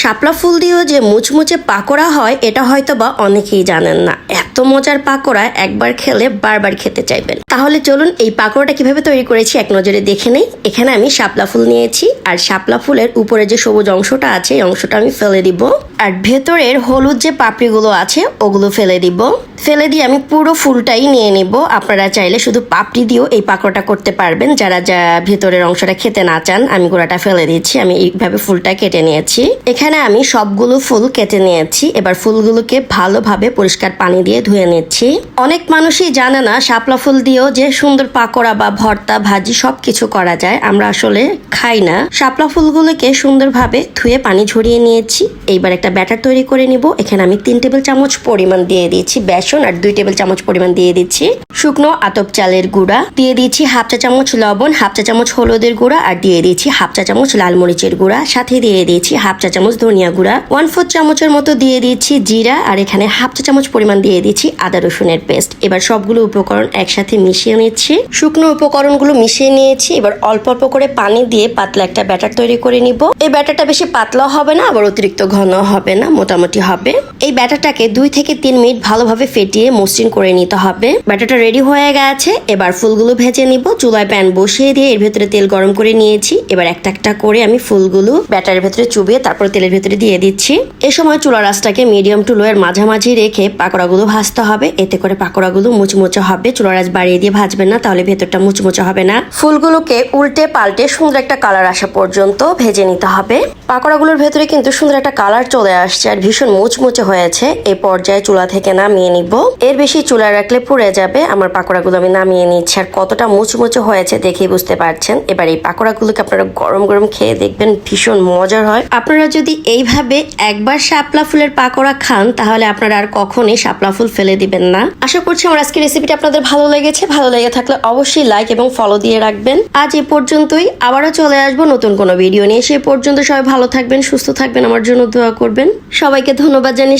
শাপলা ফুল দিয়েও যে মুচমুচে পাকোড়া হয়, এটা হয়তো বা অনেকেই জানেন না। এত মজার পাকোড়া একবার খেলে বারবার খেতে চাইবেন। তাহলে চলুন এই পাকোড়াটা কীভাবে তৈরি করেছি এক নজরে দেখে নেই। এখানে আমি শাপলা ফুল নিয়েছি, আর শাপলা ফুলের উপরে যে সবুজ অংশটা আছে, এই অংশটা আমি ফেলে দিব। আর ভেতরের হলুদ যে পাপড়িগুলো আছে, ওগুলো ফেলে দিব। ফেলে দিয়ে আমি পুরো ফুলটাই নিয়ে নিব। আপনারা চাইলে শুধু পাপড়ি দিয়েও এই পাকোড়াটা করতে পারবেন। যারা যা ভেতরের অংশটা খেতে না চান, আমি গোড়াটা ফেলে দিচ্ছি। আমি এইভাবে ফুলটা কেটে নিয়েছি। এখানে আমি সবগুলো ফুল কেটে নিয়েছি। এবার ফুলগুলোকে ভালোভাবে পরিষ্কার পানি দিয়ে ধুয়ে নিচ্ছি। অনেক মানুষই জানে না, শাপলা ফুল দিয়েও যে সুন্দর পাকোড়া বা ভর্তা, ভাজি সব কিছু করা যায়। আমরা আসলে খাই না। শাপলা ফুলগুলোকে সুন্দরভাবে ধুয়ে পানি ঝরিয়ে নিয়েছি। এইবার একটা ব্যাটার তৈরি করে নিব। এখানে আমি তিন টেবিল চামচ পরিমাণ দিয়ে দিয়েছি বেসন আর দুই টেবিল চামচ পরিমাণ দিয়ে দিচ্ছি। শুকনো আতপ চালের গুঁড়া। দিয়ে দিচ্ছি হাফ চা চামচ লবণ, হাফ চা চামচ হলুদের গুঁড়া আর দিয়ে দিয়েছি হাফ চা চামচ লাল মরিচের গুঁড়া। সাথে দিয়ে দিয়েছি হাফ চা চামচ ধনিয়া গুঁড়া। ওয়ান ফোর চামচের মতো দিয়ে দিয়েছি জিরা আর এখানে হাফ চা চামচ পরিমাণ দিয়ে দিয়েছি আদা রসুনের পেস্ট। এবার সবগুলো উপকরণ একসাথে মিশিয়ে নিচ্ছি। শুকনো উপকরণগুলো মিশিয়ে নিয়েছি। এবার অল্প অল্প করে পানি দিয়ে পাতলা একটা ব্যাটার তৈরি করে নিব। এই ব্যাটারটা বেশি পাতলা হবে না, আবার অতিরিক্ত ঘন হবে না, মোটামুটি হবে। এই ব্যাটারটাকে দুই থেকে তিন মিনিট ভালোভাবে ফেটিয়ে মসৃণ করে নিতে হবে। ব্যাটারটা রেডি হয়ে গেছে। এবার ফুলগুলো ভেজে নিব। চুলায় প্যান বসিয়ে দিয়ে এর ভেতরে তেল গরম করে নিয়েছি। এবার একটা একটা করে আমি ফুলগুলো ব্যাটারের ভেতরে চুবিয়ে তারপর তেলের ভেতরে দিয়ে দিচ্ছি। এ সময় চুলা রাসটাকে মিডিয়াম টু লো এর মাঝামাঝি রেখে পাকোড়াগুলো ভাজতে হবে। এতে করে পাকোড়াগুলো মুচমুচে হবে। চুলা রাস বাড়িয়ে দিয়ে ভাজবেন না, তাহলে ভেতরটা মুচমুচে হবে না। ফুলগুলোকে উল্টে পাল্টে সুন্দর একটা কালার আসা পর্যন্ত ভেজে নিতে হবে। পাকোড়াগুলোর ভেতরে কিন্তু সুন্দর একটা কালার চলে আসছে আর ভীষণ মুচমুচে হয়েছে এই পর্যায়ে চুলা থেকে নামিয়ে নিব। এর বেশি চুলা রাখলে পুড়ে যাবে, আমার পাকোড়াগুলো আমি নামিয়ে নিচ্ছি। আর কতটা মুচমুচে হয়েছে দেখেই বুঝতে পারছেন। এবার এই পাকোড়াগুলোকে আপনারা গরম গরম খেয়ে দেখবেন, ভীষণ মজার হয়। আপনারা যদি এইভাবে একবার শাপলা ফুলের পাকোড়া খান, তাহলে আপনারা আর কখনই শাপলা ফুল ফেলে দিবেন না। আশা করছি আমার আজকের রেসিপিটা আপনাদের ভালো লেগেছে। ভালো লেগে থাকলে অবশ্যই লাইক এবং ফলো দিয়ে রাখবেন। আজ এ পর্যন্তই, আবারও চলে আসব নতুন কোনো ভিডিও নিয়ে। সে পর্যন্ত সবাই ভালো থাকবেন, সুস্থ থাকবেন, আমার জন্য দোয়া করবেন। সবাইকে ধন্যবাদ জানিয়ে